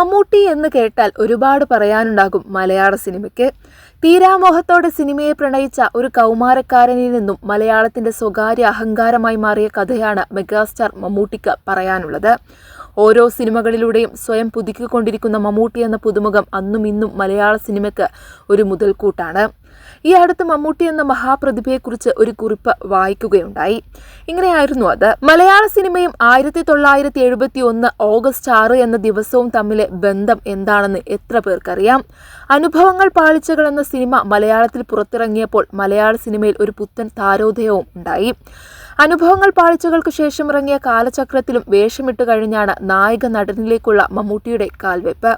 മമ്മൂട്ടി എന്ന് കേട്ടാൽ ഒരുപാട് പറയാനുണ്ടാകും മലയാള സിനിമയ്ക്ക്. തീരാമോഹത്തോടെ സിനിമയെ പ്രണയിച്ച ഒരു കൗമാരക്കാരനിൽ നിന്നും മലയാളത്തിന്റെ സ്വകാര്യ അഹങ്കാരമായി മാറിയ കഥയാണ് മെഗാസ്റ്റാർ മമ്മൂട്ടിക്ക് പറയാനുള്ളത്. ഓരോ സിനിമകളിലൂടെയും സ്വയം പുതുക്കിക്കൊണ്ടിരിക്കുന്ന മമ്മൂട്ടി എന്ന പുതുമുഖം അന്നും ഇന്നും മലയാള സിനിമയ്ക്ക് ഒരു മുതൽക്കൂട്ടാണ്. ഈ അടുത്ത് മമ്മൂട്ടി എന്ന മഹാപ്രതിഭയെക്കുറിച്ച് ഒരു കുറിപ്പ് വായിക്കുകയുണ്ടായി. ഇങ്ങനെയായിരുന്നു അത്. മലയാള സിനിമയും ആയിരത്തി തൊള്ളായിരത്തി എഴുപത്തി ഒന്ന് ഓഗസ്റ്റ് ആറ് എന്ന ദിവസവും തമ്മിലെ ബന്ധം എന്താണെന്ന് എത്ര പേർക്കറിയാം? അനുഭവങ്ങൾ പാളിച്ചകൾ എന്ന സിനിമ മലയാളത്തിൽ പുറത്തിറങ്ങിയപ്പോൾ മലയാള സിനിമയിൽ ഒരു പുത്തൻ താരോദയവും ഉണ്ടായി. അനുഭവങ്ങൾ പാളിച്ചകൾക്ക് ശേഷം ഇറങ്ങിയ കാലചക്രത്തിലും വേഷമിട്ട് കഴിഞ്ഞാണ് നായക നടനിലേക്കുള്ള മമ്മൂട്ടിയുടെ കാൽവെപ്പ്.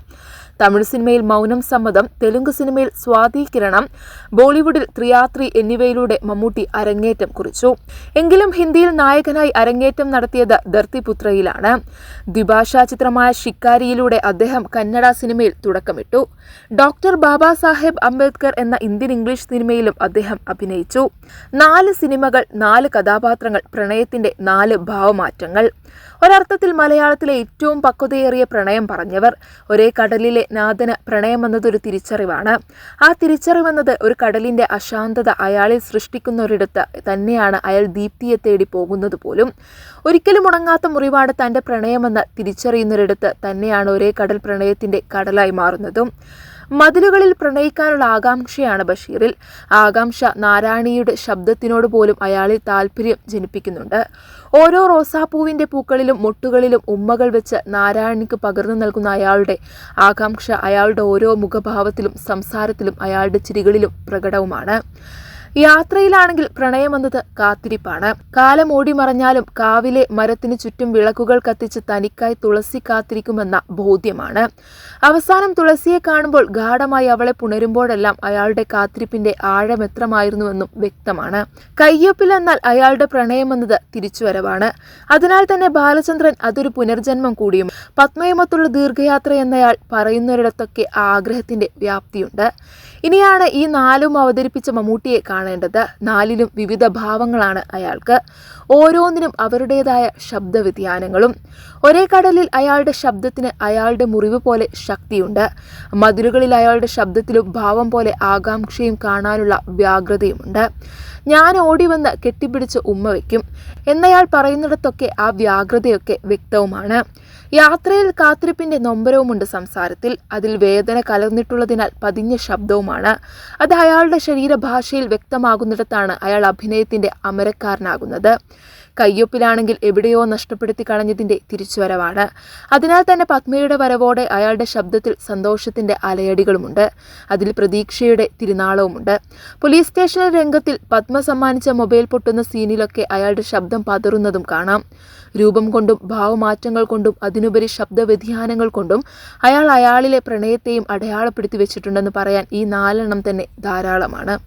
തമിഴ് സിനിമയിൽ മൗനം സമ്മതം തെലുങ്ക് സിനിമയിൽ സ്വാധീകിരണം ബോളിവുഡിൽ ത്രിയാത്രി എന്നിവയിലൂടെ മമ്മൂട്ടി അരങ്ങേറ്റം കുറിച്ചു. എങ്കിലും ഹിന്ദിയിൽ നായകനായി അരങ്ങേറ്റം നടത്തിയത് ധർത്തിപുത്രയിലാണ്. ദ്വിഭാഷാ ചിത്രമായ ഷിക്കാരിയിലൂടെ അദ്ദേഹം കന്നഡ സിനിമയിൽ തുടക്കമിട്ടു. ഡോക്ടർ ബാബാ സാഹേബ് അംബേദ്കർ എന്ന ഇന്ത്യൻ ഇംഗ്ലീഷ് സിനിമയിലും അദ്ദേഹം അഭിനയിച്ചു. നാല് സിനിമകൾ നാല് കഥാപാത്രങ്ങൾ പ്രണയത്തിന്റെ നാല് ഭാവമാറ്റങ്ങൾ. ഒരർത്ഥത്തിൽ മലയാളത്തിലെ ഏറ്റവും പക്വതയേറിയ പ്രണയം പറഞ്ഞവർ. ഒരേ കടലിലെ നാഥന് പ്രണയമെന്നതൊരു തിരിച്ചറിവാണ്. ആ തിരിച്ചറിവെന്നത് ഒരു കടലിന്റെ അശാന്തത അയാളിൽ സൃഷ്ടിക്കുന്നൊരിടത്ത് തന്നെയാണ് അയാൾ ദീപ്തിയെ തേടി പോകുന്നത് പോലും. ഒരിക്കലും ഉണങ്ങാത്ത മുറിവാണ് തന്റെ പ്രണയമെന്ന് തിരിച്ചറിയുന്നൊരിടത്ത് തന്നെയാണ് ഒരേ കടൽ പ്രണയത്തിന്റെ കടലായി മാറുന്നതും. മതിലുകളിൽ പ്രണയിക്കാനുള്ള ആകാംക്ഷയാണ് ബഷീറിൽ. ആകാംക്ഷ നാരായണിയുടെ ശബ്ദത്തിനോട് പോലും അയാളിൽ താല്പര്യം ജനിപ്പിക്കുന്നുണ്ട്. ഓരോ റോസാപ്പൂവിന്റെ പൂക്കളിലും മുട്ടുകളിലും ഉമ്മകൾ വെച്ച് നാരായണിക്ക് പകർന്നു നൽകുന്ന അയാളുടെ ആകാംക്ഷ അയാളുടെ ഓരോ മുഖഭാവത്തിലും സംസാരത്തിലും അയാളുടെ ചിരികളിലും പ്രകടവുമാണ്. യാത്രയിലാണെങ്കിൽ പ്രണയമെന്നത് കാത്തിരിപ്പാണ്. കാലം ഓടിമറഞ്ഞാലും കാവിലെ മരത്തിന് ചുറ്റും വിളക്കുകൾ കത്തിച്ച് തനിക്കായി തുളസി കാത്തിരിക്കുമെന്ന ബോധ്യമാണ്. അവസാനം തുളസിയെ കാണുമ്പോൾ ഗാഠമായി അവളെ പുണരുമ്പോഴെല്ലാം അയാളുടെ കാത്തിരിപ്പിന്റെ ആഴം എത്രമായിരുന്നുവെന്നും വ്യക്തമാണ്. കയ്യൊപ്പിൽ എന്നാൽ അയാളുടെ പ്രണയമെന്നത് തിരിച്ചുവരവാണ്. അതിനാൽ തന്നെ ബാലചന്ദ്രൻ അതൊരു പുനർജന്മം കൂടിയും പത്മയമത്തുള്ള ദീർഘയാത്ര എന്നയാൾ പറയുന്നൊരിടത്തൊക്കെ ആഗ്രഹത്തിന്റെ വ്യാപ്തിയുണ്ട്. ഇനിയാണ് ഈ നാലും അവതരിപ്പിച്ച മമ്മൂട്ടിയെ കാണേണ്ടത്. നാലിലും വിവിധ ഭാവങ്ങളാണ് അയാൾക്ക്. ഓരോന്നിനും അവരുടേതായ ശബ്ദവ്യതിയാനങ്ങളും. ഒരേ കടലിൽ അയാളുടെ ശബ്ദത്തിന് അയാളുടെ മുറിവ് പോലെ ശക്തിയുണ്ട്. മതിലുകളിൽ അയാളുടെ ശബ്ദത്തിലും ഭാവം പോലെ ആകാംക്ഷയും കാണാനുള്ള വ്യാഗ്രതയുമുണ്ട്. ഞാൻ ഓടി വന്ന് കെട്ടിപ്പിടിച്ച് ഉമ്മ വയ്ക്കും. എന്നയാൾ പറയുന്നിടത്തൊക്കെ ആ വ്യാഗ്രതയൊക്കെ വ്യക്തവുമാണ്. യാത്രയിൽ കാത്തിരിപ്പിന്റെ നൊമ്പരവുമുണ്ട് സംസാരത്തിൽ. അതിൽ വേദന കലർന്നിട്ടുള്ളതിനാൽ പതിഞ്ഞ ശബ്ദവുമാണ്. അത് അയാളുടെ ശരീരഭാഷയിൽ വ്യക്തമാകുന്നിടത്താണ് അയാൾ അഭിനയത്തിന്റെ അമരക്കാരനാകുന്നത്. കയ്യൊപ്പിലാണെങ്കിൽ എവിടെയോ നഷ്ടപ്പെടുത്തി കളഞ്ഞതിന്റെ തിരിച്ചുവരവാണ്. അതിനാൽ തന്നെ പത്മയുടെ വരവോടെ അയാളുടെ ശബ്ദത്തിൽ സന്തോഷത്തിന്റെ അലയടികളുമുണ്ട്. അതിൽ പ്രതീക്ഷയുടെ തിരുനാളവുമുണ്ട്. പോലീസ് സ്റ്റേഷൻ രംഗത്തിൽ പത്മ സമ്മാനിച്ച മൊബൈൽ പൊട്ടുന്ന സീനിലൊക്കെ അയാളുടെ ശബ്ദം പതറുന്നതും കാണാം. രൂപം കൊണ്ടും ഭാവമാറ്റങ്ങൾ കൊണ്ടും അതിനുപരി ശബ്ദ വ്യതിയാനങ്ങൾ കൊണ്ടും അയാൾ അയാളിലെ പ്രണയത്തെയും അടയാളപ്പെടുത്തി വെച്ചിട്ടുണ്ടെന്ന് പറയാൻ ഈ നാലെണ്ണം തന്നെ ധാരാളമാണ്.